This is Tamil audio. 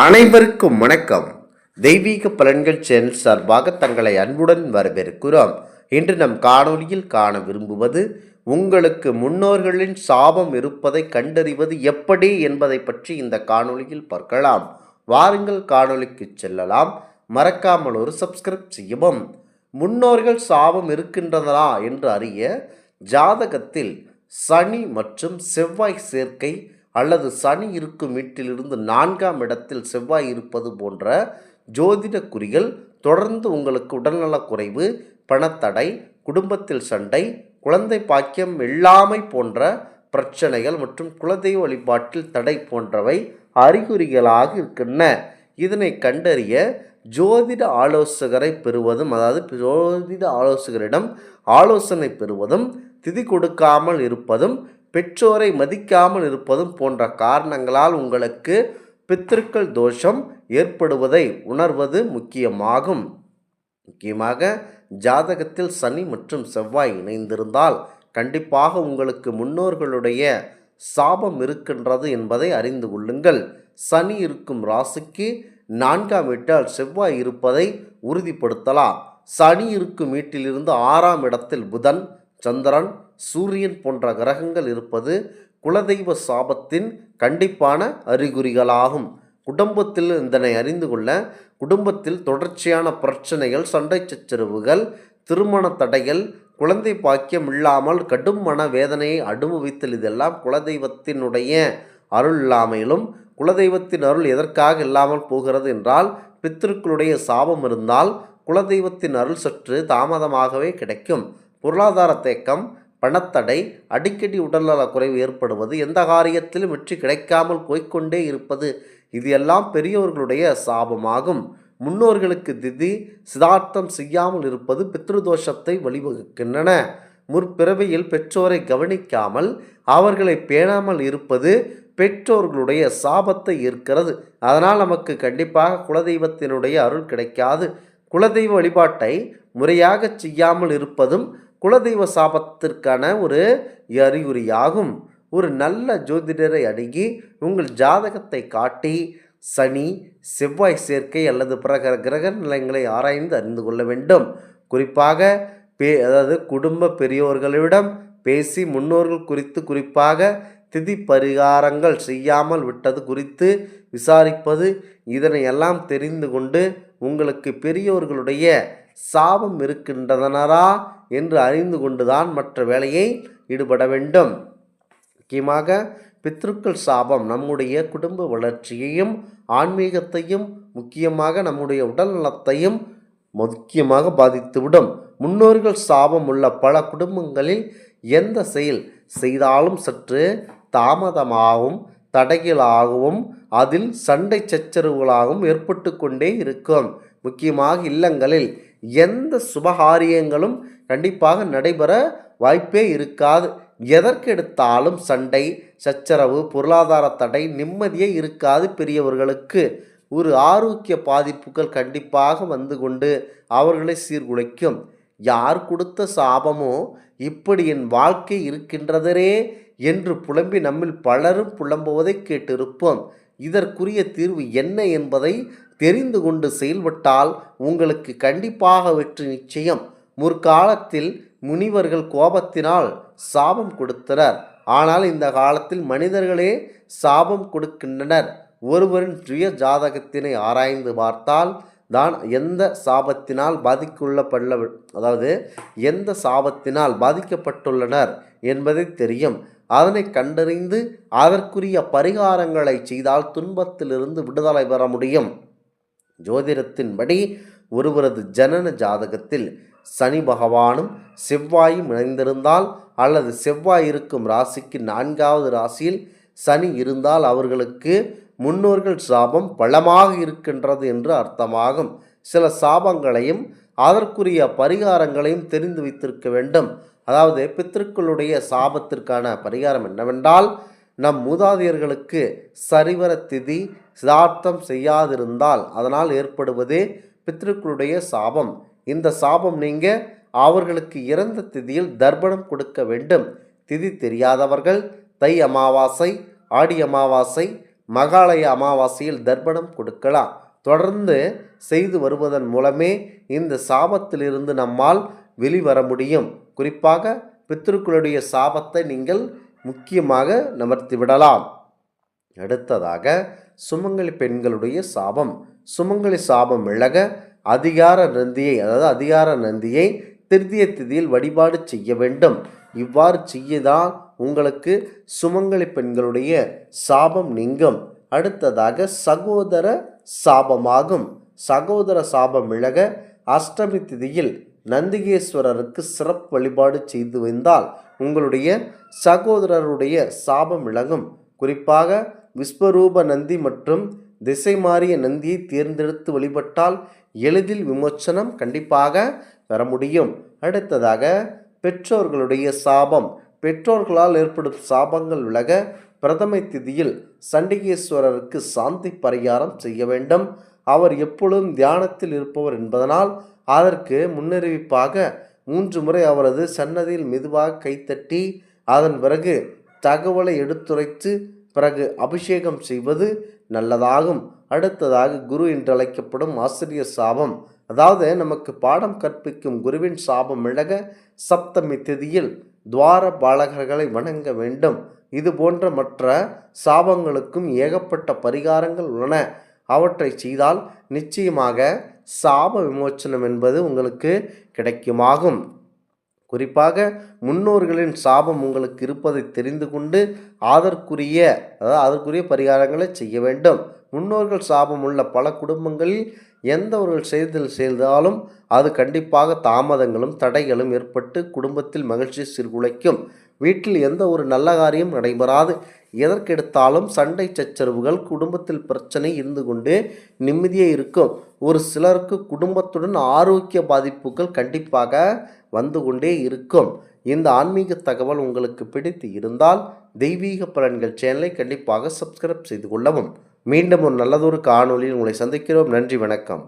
அனைவருக்கும் வணக்கம். தெய்வீக பலன்கள் சேனல் சார்பாக தங்களை அன்புடன் வரவேற்கிறோம். இன்று நம் காணொளியில் காண விரும்புவது உங்களுக்கு முன்னோர்களின் சாபம் இருப்பதை கண்டறிவது எப்படி என்பதை பற்றி இந்த காணொளியில் பார்க்கலாம். வாருங்கள் காணொலிக்கு செல்லலாம். மறக்காமல் ஒரு சப்ஸ்கிரைப் செய்யவும். முன்னோர்கள் சாபம் இருக்கின்றதா என்று அறிய ஜாதகத்தில் சனி மற்றும் செவ்வாய் சேர்க்கை அல்லது சனி இருக்கும் வீட்டிலிருந்து நான்காம் இடத்தில் செவ்வாய் இருப்பது போன்ற ஜோதிட குறிகள் தொடர்ந்து உங்களுக்கு உடல்நலக் குறைவு பணத்தடை குடும்பத்தில் சண்டை குழந்தை பாக்கியம் இல்லாமை போன்ற பிரச்சனைகள் மற்றும் குலதெய்வ வழிபாட்டில் தடை போன்றவை அறிகுறிகளாக இருக்கின்றன. இதனை கண்டறிய ஜோதிட ஆலோசகரை பெறுவதும் அதாவது ஜோதிட ஆலோசகரிடம் ஆலோசனை பெறுவதும் திதி கொடுக்காமல் இருப்பதும் பெற்றோரை மதிக்காமல் இருப்பதும் போன்ற காரணங்களால் உங்களுக்கு பித்திருக்கள் தோஷம் ஏற்படுவதை உணர்வது முக்கியமாகும். முக்கியமாக ஜாதகத்தில் சனி மற்றும் செவ்வாய் இணைந்திருந்தால் கண்டிப்பாக உங்களுக்கு முன்னோர்களுடைய சாபம் இருக்கின்றது என்பதை அறிந்து கொள்ளுங்கள். சனி இருக்கும் ராசிக்கு நான்காம் வீட்டால் செவ்வாய் இருப்பதை உறுதிப்படுத்தலாம். சனி இருக்கும் வீட்டிலிருந்து ஆறாம் இடத்தில் புதன் சந்திரன் சூரியன் போன்ற கிரகங்கள் இருப்பது குலதெய்வ சாபத்தின் கண்டிப்பான அறிகுறிகளாகும். குடும்பத்தில் இதனை அறிந்து கொள்ள குடும்பத்தில் தொடர்ச்சியான பிரச்சனைகள் சண்டை சச்சரவுகள் திருமண தடைகள் குழந்தை பாக்கியம் இல்லாமல் கடும் மன வேதனையை அனுபவித்தல் இதெல்லாம் குலதெய்வத்தினுடைய அருள் இல்லாமையிலும் குலதெய்வத்தின் அருள் எதற்காக இல்லாமல் போகிறது என்றால் பித்திருக்களுடைய சாபம் இருந்தால் குலதெய்வத்தின் அருள் சற்று தாமதமாகவே கிடைக்கும். பொருளாதார தேக்கம் பணத்தடை அடிக்கடி உடல்நலக் குறைவு ஏற்படுவது எந்த காரியத்திலும் வெற்றி கிடைக்காமல் போய்க்கொண்டே இருப்பது இது எல்லாம் பெரியவர்களுடைய சாபமாகும். முன்னோர்களுக்கு திதி சிதார்த்தம் செய்யாமல் இருப்பது பித்ருதோஷத்தை வழிவகுக்கின்றன. முற்பிறவியில் பெற்றோரை கவனிக்காமல் அவர்களை பேணாமல் இருப்பது பெற்றோர்களுடைய சாபத்தை ஈர்க்கிறது. அதனால் நமக்கு கண்டிப்பாக குலதெய்வத்தினுடைய அருள் கிடைக்காது. குலதெய்வ வழிபாட்டை முறையாக செய்யாமல் இருப்பதும் குலதெய்வ சாபத்திற்கான ஒரு அறிகுறியாகும். ஒரு நல்ல ஜோதிடரை அணுகி உங்கள் ஜாதகத்தை காட்டி சனி செவ்வாய் சேர்க்கை அல்லது பிற கிரக நிலையங்களை ஆராய்ந்து அறிந்து கொள்ள வேண்டும். குறிப்பாக பே அதாவது குடும்ப பெரியோர்களிடம் பேசி முன்னோர்கள் குறித்து குறிப்பாக திதி பரிகாரங்கள் செய்யாமல் விட்டது குறித்து விசாரிப்பது இதனை எல்லாம் தெரிந்து கொண்டு உங்களுக்கு பெரியோர்களுடைய சாபம் இருக்கின்றனரா என்று அறிந்து கொண்டுதான் மற்ற வேலையை ஈடுபட வேண்டும். முக்கியமாக பித்ருக்கள் சாபம் நம்முடைய குடும்ப வளர்ச்சியையும் ஆன்மீகத்தையும் முக்கியமாக நம்முடைய உடல் நலத்தையும் முக்கியமாக பாதித்துவிடும். முன்னோர்கள் சாபம் உள்ள பல குடும்பங்களில் எந்த செயல் செய்தாலும் சற்று தாமதமாகவும் தடைகளாகவும் அதில் சண்டை சச்சரவுகளாகவும் ஏற்பட்டு கொண்டே இருக்கும். முக்கியமாக இல்லங்களில் எந்த சுபகாரியங்களும் கண்டிப்பாக நடைபெற வாய்ப்பே இருக்காது. எதற்கெடுத்தாலும் சண்டை சச்சரவு பொருளாதார தடை நிம்மதியே இருக்காது பெரியவர்களுக்கு. ஒரு ஆரோக்கிய பாதிப்புகள் கண்டிப்பாக வந்து கொண்டு அவர்களை சீர்குலைக்கும். யார் கொடுத்த சாபமோ இப்படி என் வாழ்க்கை இருக்கின்றதரே என்று புலம்பி நம்மில் பலரும் புலம்புவதை கேட்டிருப்போம். இதற்குரிய தீர்வு என்ன என்பதை தெரிந்து கொண்டு செயல்பட்டால் உங்களுக்கு கண்டிப்பாக வெற்றி நிச்சயம். முற்காலத்தில் முனிவர்கள் கோபத்தினால் சாபம் கொடுத்தனர். ஆனால் இந்த காலத்தில் மனிதர்களே சாபம் கொடுக்கின்றனர். ஒருவரின் சுய ஜாதகத்தினை ஆராய்ந்து பார்த்தால் தான் எந்த சாபத்தினால் பாதிக்குள்ளப்படல அதாவது எந்த சாபத்தினால் பாதிக்கப்பட்டுள்ளனர் என்பதை தெரியும். அதனை கண்டறிந்து அதற்குரிய பரிகாரங்களை செய்தால் துன்பத்திலிருந்து விடுதலை பெற முடியும். ஜோதிடத்தின்படி ஒருவரது ஜனன ஜாதகத்தில் சனி பகவானும் செவ்வாயும் இணைந்திருந்தால் அல்லது செவ்வாய் இருக்கும் ராசிக்கு நான்காவது ராசியில் சனி இருந்தால் அவர்களுக்கு முன்னோர்கள் சாபம் பலமாக இருக்கின்றது என்று அர்த்தமாகும். சில சாபங்களையும் அதற்குரிய பரிகாரங்களையும் தெரிந்து வைத்திருக்க வேண்டும். அதாவது பித்திருக்களுடைய சாபத்திற்கான பரிகாரம் என்னவென்றால் நம் மூதாதையர்களுக்கு சரிவர திதி சிதார்த்தம் செய்யாதிருந்தால் அதனால் ஏற்படுவது பித்ருக்களுடைய சாபம். இந்த சாபம் நீங்க அவர்களுக்கு இறந்த திதியில் தர்ப்பணம் கொடுக்க வேண்டும். திதி தெரியாதவர்கள் தை அமாவாசை ஆடி அமாவாசை மகாலய அமாவாசையில் தர்ப்பணம் கொடுக்கலாம். தொடர்ந்து செய்து வருவதன் மூலமே இந்த சாபத்திலிருந்து நம்மால் வெளிவர முடியும். குறிப்பாக பித்ருக்களுடைய சாபத்தை நீங்கள் முக்கியமாக நமர்த்தி விடலாம். அடுத்ததாக சுமங்கலி பெண்களுடைய சாபம். சுமங்கலி சாபம் விலக அதிகார நந்தியை அதாவது அதிகார நந்தியை திருதிய திதியில் வழிபாடு செய்ய வேண்டும். இவ்வாறு செய்யதான் உங்களுக்கு சுமங்கலி பெண்களுடைய சாபம் நீங்கும். அடுத்ததாக சகோதர சாபமாகும். சகோதர சாபம் விலக அஷ்டமி திதியில் நந்திகேஸ்வரருக்கு சிறப்பு வழிபாடு செய்து வந்தால் உங்களுடைய சகோதரருடைய சாபம் விலகும் குறிப்பாக விஸ்வரூப நந்தி மற்றும் திசை மாறிய நந்தியை தேர்ந்தெடுத்து வழிபட்டால் எளிதில் விமோச்சனம் கண்டிப்பாக பெற முடியும். அடுத்ததாக பெற்றோர்களுடைய சாபம். பெற்றோர்களால் ஏற்படும் சாபங்கள் விலக பிரதமை திதியில் சண்டிகேஸ்வரருக்கு சாந்தி பரிகாரம் செய்ய வேண்டும். அவர் எப்பொழுதும் தியானத்தில் இருப்பவர் என்பதனால் அதற்கு முன்னறிவிப்பாக மூன்று முறை அவரது சன்னதியில் மெதுவாக கைத்தட்டி அதன் பிறகு தகவலை எடுத்துரைத்து பிறகு அபிஷேகம் செய்வது நல்லதாகும். அடுத்ததாக குரு என்று அழைக்கப்படும் ஆசிரியர் சாபம். அதாவது நமக்கு பாடம் கற்பிக்கும் குருவின் சாபம் இழக சப்தமி திதியில் துவார பாலகர்களை வணங்க வேண்டும். இது போன்ற மற்ற சாபங்களுக்கும் ஏகப்பட்ட பரிகாரங்கள் உள்ளன. அவற்றை செய்தால் நிச்சயமாக சாப விமோச்சனம் என்பது உங்களுக்கு கிடைக்குமாகும். குறிப்பாக முன்னோர்களின் சாபம் உங்களுக்கு இருப்பதை தெரிந்து கொண்டு அதற்குரிய அதாவது அதற்குரிய பரிகாரங்களை செய்ய வேண்டும். முன்னோர்கள் சாபம் உள்ள பல குடும்பங்களில் எந்த ஒரு செய்தல் செய்தாலும் அது கண்டிப்பாக தாமதங்களும் தடைகளும் ஏற்பட்டு குடும்பத்தில் மகிழ்ச்சி சீர்குலைக்கும் வீட்டில் எந்த ஒரு நல்ல காரியம் நடைபெறாது. எதற்கெடுத்தாலும் சண்டை சச்சரவுகள் குடும்பத்தில் பிரச்சனை இருந்து கொண்டு நிம்மதியே இருக்கும். ஒரு சிலருக்கு குடும்பத்துடன் ஆரோக்கிய பாதிப்புகள் கண்டிப்பாக வந்து கொண்டே இருக்கும். இந்த ஆன்மீக தகவல் உங்களுக்கு பிடித்து இருந்தால் தெய்வீக பலன்கள் சேனலை கண்டிப்பாக சப்ஸ்கிரைப் செய்து கொள்ளவும். மீண்டும் ஒரு நல்லதொரு காணொளியில் உங்களை சந்திக்கிறோம். நன்றி வணக்கம்.